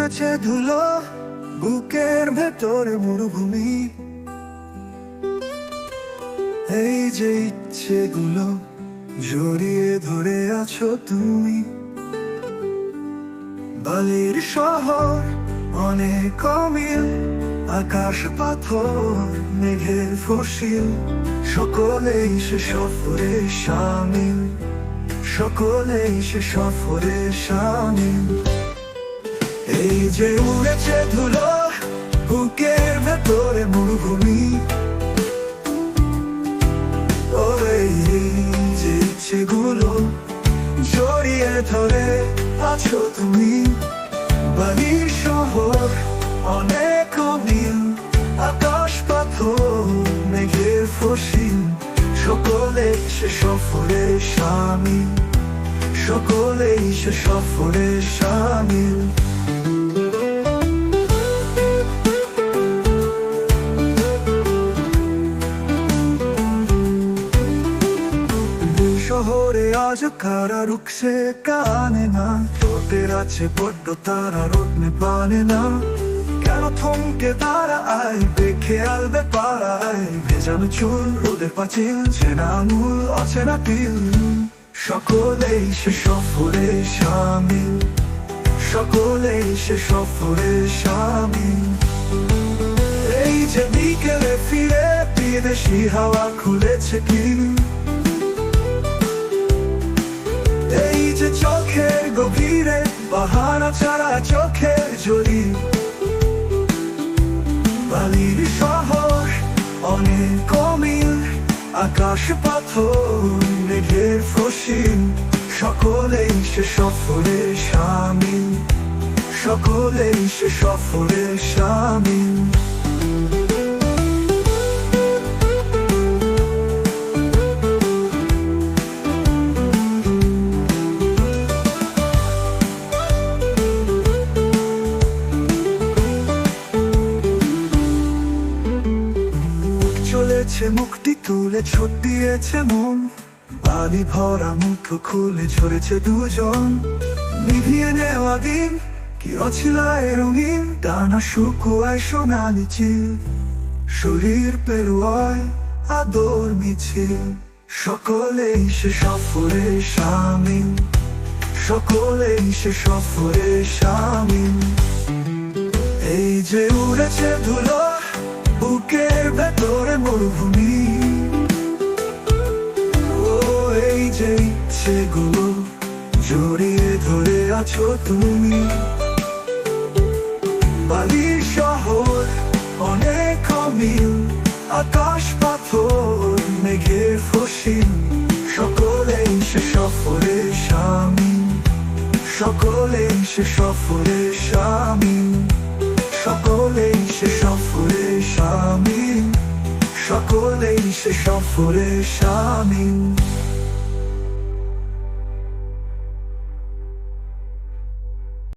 উড়েছে ধুলো, বুকের ভেতরে মরুভূমি। এই যে ইচ্ছেগুলো জড়িয়ে ধরে আছো তুমি। বালির শহর অনেক অমিল, আকাশ পাথর, মেঘের ফসিল, সকলেই সে সফরে সামিল। সকলেই সে সফরে সামিল। এই যে উড়েছে ধুলো, বুকের ভেতরে মরুভূমি। যে ইচ্ছেগুলো জড়িয়ে ধরে আছো তুমি। বালির শহর অনেক অমিল আকাশ পাথর মেঘের ফসিল। সকলে সে সফরে সামিল, সকলেই সে সফরে সামিল। আজ রুখছে কানে না তোদের আছে বড্ড তারা রোদ পানে না কেন থমকে তারা আয় দেখে আলবে পাড়ায় ভেজানো চুল রোদের পাচিল চেনা আঙুল অচেনা তিল সকলেই সে সফরে সামিল সকলেই সে সফরে সামিল এই যে বিকেলে ফিরে বিদেশি হাওয়া খুলেছে কি আকাশ পাথর মেঘের ফসিল সকলেই সে সফরে স্বামী সকলেই সে সফরে সামিল চলেছে মুক্তি তুলে ছোট দিয়েছে মন। বালি ভরা মুখ খুলে ঝরেছে দুজন। নিভিয়ে নেওয়া দিন, কি অছিলায় রঙিন। টানা শুকুয়ায় সোনালি চিল শরীর পেরোয় আদর মিছিল। সকলেই সে সফরে সামিল। সকলেই সে সফরে সামিল। এই যে উড়েছে ধুলো মরুভূমি। এই ইচ্ছেগুলো জড়িয়ে ধরে আছো তুমি। বালির শহর, অনেক অমিল, আকাশ পাথর, মেঘের ফসিল, সকলেই সে সফরে স্বামী সকলেই সে সফরে সামিল সফরে সামিল